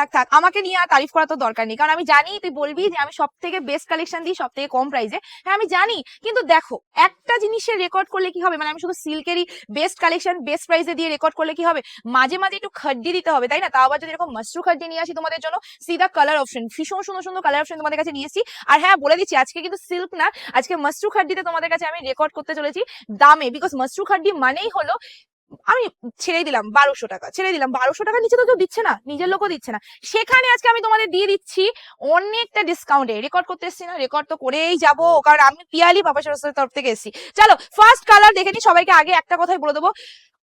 থাক থাক, আমাকে নিয়ে আর তারিফ করা তো দরকার নেই। কারণ আমি জানি, তুই বলবি যে আমি সব থেকে বেস্ট কালেকশন দিই সব থেকে কম প্রাইসে হ্যাঁ আমি জানি, কিন্তু দেখো, একটা জিনিসের রেকর্ড করলে কি হবে? মানে আমি শুধু সিল্কেরই বেস্ট কালেকশন বেস্ট প্রাইসে দিয়ে রেকর্ড করলে কি হবে? মাঝে মাঝে একটু খাড্ডি দিতে হবে, তাই না? তাও আবার যদি এরকম মাশরু খাড্ডি নিয়ে আসি তোমাদের জন্য সিধা কালার অপশন ভীষণ সুন্দর সুন্দর কালার অপশন তোমাদের কাছে নিয়ে এসেছি। আর হ্যাঁ বলে দিচ্ছি, আজকে কিন্তু সিল্ক না, আজকে মাশরু খাড্ডিতে তোমাদের কাছে আমি রেকর্ড করতে চলেছি দামে বিকজ মাশরু খাড্ডি মানেই হলো আমি ছেড়ে দিলাম বারোশো টাকা, ছেড়ে দিলাম বারোশো টাকা, নিচে তো কেউ দিচ্ছে না, নিজের লোকও দিচ্ছে না। সেখানে আজকে আমি তোমাদের দিয়ে দিচ্ছি অনেকটা ডিসকাউন্টে রেকর্ড করতে এসেছি না রেকর্ড তো করেই যাব, কারণ আমি পিয়ালি বাবা সরস্বতীর তরফ থেকে এসেছি। চলো ফার্স্ট কালার দেখে নি সবাইকে আগে একটা কথাই বলে দেবো।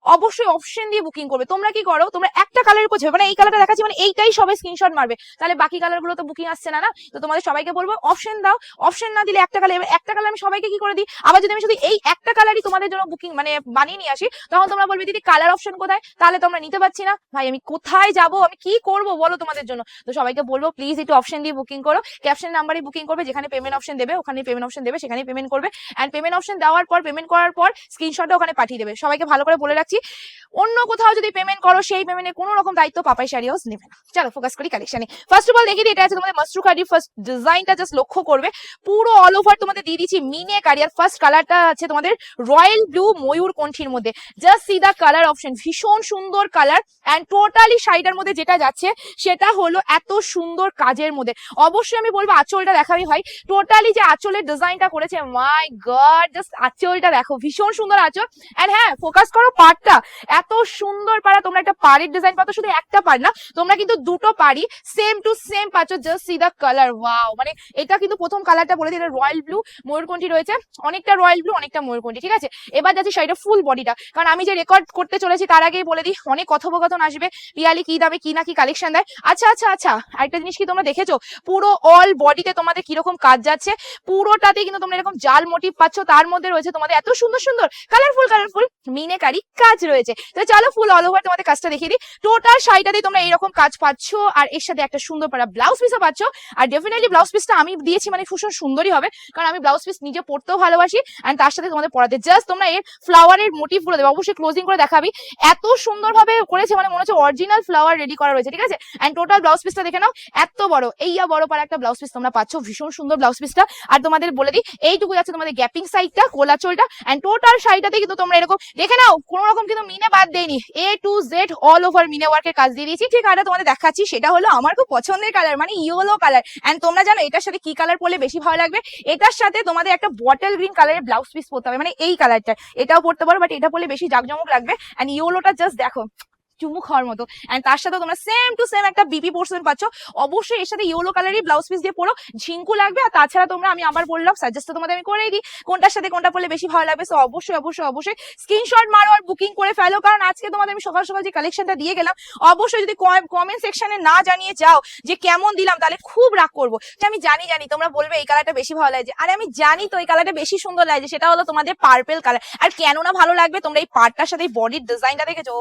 অবশ্যই অপশন দিয়ে বুকিং করবে। তোমরা কি করো, তোমরা একটা কালারের উপর মানে এই কালারটা দেখাচ্ছি মানে এইটাই সবাই স্ক্রিনশট মারবে। তাহলে বাকি কালারগুলো তো বুকিং আসছে না না? তো তোমাদের সবাইকে বলব অপশন দাও অপশন না দিলে একটা কালার একটা কালার আমি সবাইকে কি করে দিই? আবার যদি আমি শুধু এই একটা কালারই তোমাদের জন্য বুকিং মানে বানিয়ে নিয়ে আসি, তখন তোমরা বলবে, দিদি কালার অপশন কোথায়? তাহলে তোমরা নিতে পারছি না। ভাই, আমি কোথায় যাব? আমি কি করব বলো তোমাদের জন্য? তো সবাইকে বলব প্লিজ একটু অপশন দিয়ে বুকিং করো। ক্যাপশন নাম্বারে বুকিং করবে, যেখানে পেমেন্ট অপশন দেবে, ওখানে পেমেন্ট অপশন দেবে, সেখানে পেমেন্ট করবে। এন্ড পেমেন্ট অপশন দেওয়ার পর পেমেন্ট করার পর স্ক্রিনশটটা ওখানে পাঠিয়ে দেবে। সবাইকে ভালো করে বলে রাখছি, অন্য কোথাও যদি পেমেন্ট করো, সেই পেমেন্টের কোনো রকম দায়িত্ব পাপাই শাড়ি হাউস নেবে না। চলো ফোকাস করি কালেকশনে ফার্স্ট অফ অল দেখি এটা আছে তোমাদের মাস্টু কারি ফার্স্ট ডিজাইনটা জাস্ট লক্ষ্য করবে। পুরো অল ওভার তোমাদের দিয়ে দিচ্ছি মিনে কারি আর ফার্স্ট কালারটা আছে তোমাদের রয়্যাল ব্লু ময়ূর কণ্ঠির মধ্যে। Just see the colour option ভীষণ সুন্দর কালার অ্যান্ড টোটালি শাড়িটার মধ্যে যেটা যাচ্ছে, সেটা হলো এত সুন্দর কাজের মধ্যে। অবশ্যই আমি বলব, আঁচলটা দেখাবি হয়। টোটালি যে আঁচলের ডিজাইনটা করেছে মাই গড জাস্ট আঁচলটা দেখো। ভীষণ সুন্দর আঁচল। অ্যান্ড হ্যাঁ ফোকাস করো পাটটা এত সুন্দর পাড়া, তোমরা একটা পাড়ির ডিজাইন পাতো শুধু একটা পাড় না, তোমরা কিন্তু দুটো পাড়ি সেম টু সেম পাচ্ছ। Just see the colour wow মানে এটা কিন্তু প্রথম কালারটা বলে দিই রয়্যাল ব্লু ময়ূরকণ্ঠী রয়েছে। অনেকটা রয়্যাল ব্লু অনেকটা ময়ূরকণ্ঠী ঠিক আছে? এবার যাচ্ছি শাড়িটা ফুল বডিটা কারণ আমি যে রেকর্ড করতে চলেছি, তার আগেই বলে দিই, অনেক কথোপকথন আসবে। পিয়ালি কি দামে, কি না, কি কালেকশন দেয়? আচ্ছা আচ্ছা আচ্ছা আরেকটা জিনিস কি তোমরা দেখেছ? পুরো অল বডিতে তোমাদের কীরকম কাজ যাচ্ছে? পুরোটাতে কিন্তু তোমরা এরকম জাল মোটিভ পাচ্ছ, তার মধ্যে রয়েছে তোমাদের এত সুন্দর সুন্দর কালারফুল কালারফুল মিনেকারি কাজ রয়েছে। তো চলো ফুল অল ওভার তোমাদের কাজটা দেখিয়ে দিই। টোটাল শাড়িটাতে তোমরা এরকম কাজ পাচ্ছ, আর এর সাথে একটা সুন্দর পাড়া ব্লাউজ পিসও পাচ্ছ। আর ডেফিনেটলি ব্লাউজ পিসটা আমি দিয়েছি মানে ভীষণ সুন্দরই হবে, কারণ আমি ব্লাউজ পিস নিজে পড়তেও ভালোবাসি অ্যান্ড তার সাথে তোমাদের পড়াতে জাস্ট তোমরা এর ফ্লাওয়ারের মোটিভগুলো দেবে। অবশ্যই ক্লোজিং করে দেখাবি। এত সুন্দরভাবে করেছে মানে মনে হচ্ছে অরিজিনাল ফ্লাওয়ার রেডি করা রয়েছে, ঠিক আছে? অ্যান্ড টোটাল ব্লাউজ পিসটা দেখে নাও, এত বড় এইয়া বড় পাড়া একটা ব্লাউজ পিস তোমরা পাচ্ছ, ভীষণ সুন্দর ব্লাউজ পিসটা আর তোমাদের বলে দিই, এইটুকু যাচ্ছে তোমাদের গ্যাপিং সাইডটা কোলাচলটা অ্যান্ড টোটাল শাড়িটাতে কিন্তু তোমরা এরকম, দেখে নাও, কোনো রকম কিন্তু মিনে বাদ দেয়নি। A to Z all over মিনে ওয়ার্কের কাজ দিয়ে দিয়েছি। ঠিক কালারটা তোমাদের দেখাচ্ছি, সেটা হলো আমার খুব পছন্দের কালার মানে ইয়েলো কালার অ্যান্ড তোমরা জানো এটার সাথে কি কালার পরলে বেশি ভালো লাগবে? এটার সাথে তোমাদের একটা বটল গ্রিন কালারের ব্লাউজ পিস পরতে হবে মানে এই কালারটা এটাও পড়তে পারো বাট এটা পরলে বেশি জাকজমক লাগবে। অ্যান্ড ইউলোটা জাস্ট দেখো। চুমু খাওয়ার মতো। অ্যান্ড তার সাথে তোমরা সেম টু সেম একটা বিপি পোর্শন পাচ্ছ। অবশ্যই এর সাথে ইয়েলো কালারই ব্লাউজ পিস দিয়ে পরো। ঝিঙ্কু লাগবে আর তাছাড়া তোমরা আমি আবার বললাম সাজেস্ট তোমাদের আমি করেই দিই, কোনটার সাথে কোনটা পরলে বেশি ভালো লাগবে। সো অবশ্যই অবশ্যই অবশ্যই স্ক্রিনশট মারো আর বুকিং করে ফেলো। কারণ আজকে তোমাদের আমি সকাল সকাল যে কালেকশনটা দিয়ে গেলাম, অবশ্যই যদি কমেন্ট সেকশনে না জানিয়ে যাও যে কেমন দিলাম, তাহলে খুব রাগ করব। আমি জানি জানি, তোমরা বলবে এই কালারটা বেশি ভালো লাগছে। আরে আমি জানি তো এই কালারটা বেশি সুন্দর লাগছে, সেটা হলো তোমাদের পার্পেল কালার আর কেন না ভালো লাগবে? তোমরা এই পার্টটার সাথে বডির ডিজাইনটা দেখেছ? ও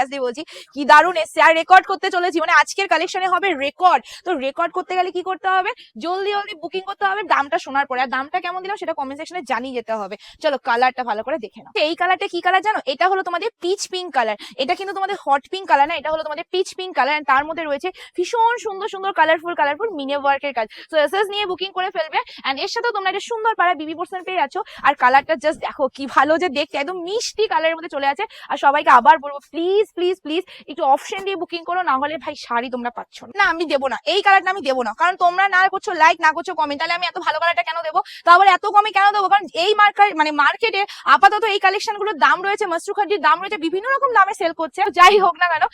সত্যি সিরিয়াসলি বলছি, কি দারুণ এসছে। আর রেকর্ড করতে চলেছি মানে আজকের কালেকশনে হবে রেকর্ড তো রেকর্ড করতে গেলে কি করতে হবে? জলদি জলদি বুকিং করতে হবে দামটা শোনার পরে। আর দামটা কেমন দিলাম সেটা কমেন্ট সেকশনে জানিয়ে যেতে হবে। চলো কালারটা ভালো করে দেখে নাও। এই কালারটা কি কালার জানো? এটা হলো তোমাদের পিচ পিঙ্ক কালার এটা কিন্তু তোমাদের হট পিঙ্ক কালার না, এটা হলো তোমাদের পিচ পিঙ্ক কালার তার মধ্যে রয়েছে ভীষণ সুন্দর সুন্দর কালারফুল কালারফুল মিনে ওয়ার্কের কাজ। তো এসএস নিয়ে বুকিং করে ফেলবে। এন্ড এর সাথে তোমরা একটা সুন্দর পাড়া বিবি পোর্সেন্ট পেয়ে যাচ্ছ। আর কালারটা জাস্ট দেখো, কি ভালো যে দেখতে। একদম মিষ্টি কালারের মধ্যে চলে আছে। আর সবাইকে আবার বলব প্লিজ প্লিজ প্লিজ একটু অপশন দিয়ে বুকিং করো, না হলে ভাই শাড়ি তোমরা পাচ্ছ না। আমি দেবো না। এই কালারটা আমি দেবো না। কারণ তোমরা না করছ লাইক না করছ কমেন্ট তাহলে আমি এত ভালো কালারটা কেন দেবো? তো আবার এত কমে কেন দেবো? কারণ এই মার্কেট মানে মার্কেটে আপাতত এই কালেকশনগুলোর দাম রয়েছে মাসরু খাদ্যের দাম রয়েছে, বিভিন্ন রকম দামে সেল করছে। যাই হোক না কেন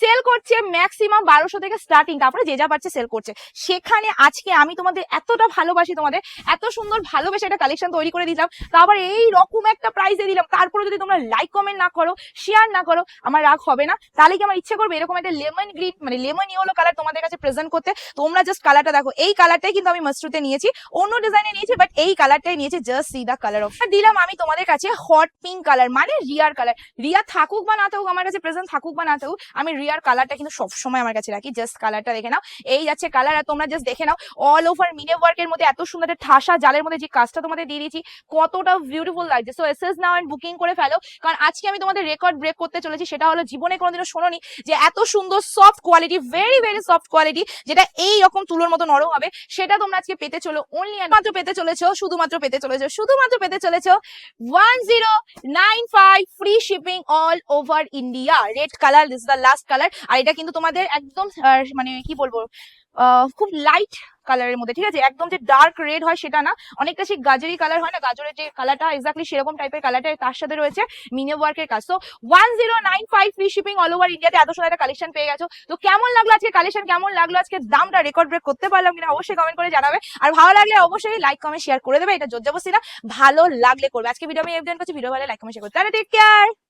সেল করছে ম্যাক্সিমাম বারোশো থেকে স্টার্টিং তারপরে যে যা পাচ্ছে সেল করছে। সেখানে আজকে আমি তোমাদের এতটা ভালোবাসি তোমাদের, এত সুন্দর ভালোবেসে একটা কালেকশন তৈরি করে দিলাম তা আবার এই রকম একটা প্রাইসে দিলাম। তারপরে যদি তোমরা লাইক কমেন্ট না করো শেয়ার না করো, আমার রাগ হবে না। তাহলে কি আমার ইচ্ছে করবে এরকম একটা লেমন গ্রিন মানে লেমন ইয়েলো কালার তোমাদের কাছে প্রেজেন্ট করতে? তোমরা জাস্ট কালারটা দেখো। এই কালারটাই কিন্তু আমি মাস্ট্রুতে নিয়েছি। অন্য ডিজাইনে নিয়েছি বাট এই কালারটাই নিয়েছি just see the colour off দিলাম আমি তোমাদের কাছে হট পিঙ্ক কালার মানে রিয়ার কালার রিয়া থাকুক বা না থাকুক, আমার কাছে প্রেজেন্ট থাকুক বা না থাকুক, আমি রিয়ার কালারটা কিন্তু সবসময় আমার কাছে রাখি। জাস্ট কালারটা দেখে নাও। এই যাচ্ছে কালার আর তোমরা জাস্ট দেখে নাও। অল ওভার মিনে ওয়ার্কের মধ্যে এত সুন্দর একটা ঠাসা জালের মধ্যে যে কাজটা তোমাদের দিয়ে দিয়েছি, কতটা বিউটিফুল লাগছে। So as as now booking করে ফেলো। কারণ আজকে আমি তোমাদের রেকর্ড ব্রেক করতে চলেছি, সেটা হলো জীবনে কোনোদিনও শোনোনি যে এত সুন্দর soft quality very very soft quality যেটা এই রকম তুলোর মতো নরম হবে, সেটা তোমরা আজকে পেতে চলো অনলি মাত্র পেতে চলেছো, শুধুমাত্র পেতে চলেছো, শুধুমাত্র পেতে চলেছো one zero nine five free shipping all over India red colour this the last colour আর এটা কিন্তু তোমাদের একদম মানে কি বলব খুব লাইট কালারের মধ্যে। ঠিক আছে? একদম যে ডার্ক রেড হয় সেটা না, অনেকটা সেই গাজরি কালার হয় না, গাজরের যে কালারটা এক্স্যাক্টলি সেরকম টাইপের কালারটা তার সাথে রয়েছে মিনে ওয়ার্কের কাজ। তো one zero nine five free shipping all over ইন্ডিয়াতে এত সুন্দর একটা কালেকশন পেয়ে গেছো। তো কেমন লাগল আজকে কালেকশন কেমন লাগল আজকে? দামটা রেকর্ড ব্রেক করতে পারলাম কিনা অবশ্যই কমেন্ট করে জানাবে। আর ভালো লাগলে অবশ্যই লাইক কমেন্ট শেয়ার করে দেবে। এটা জোর না, ভালো লাগলে করবে। আজকে ভিডিও আমি এফ করছি। ভিডিও ভালো লাইক কমেন্ট শেয়ার করতে টেক কেয়ার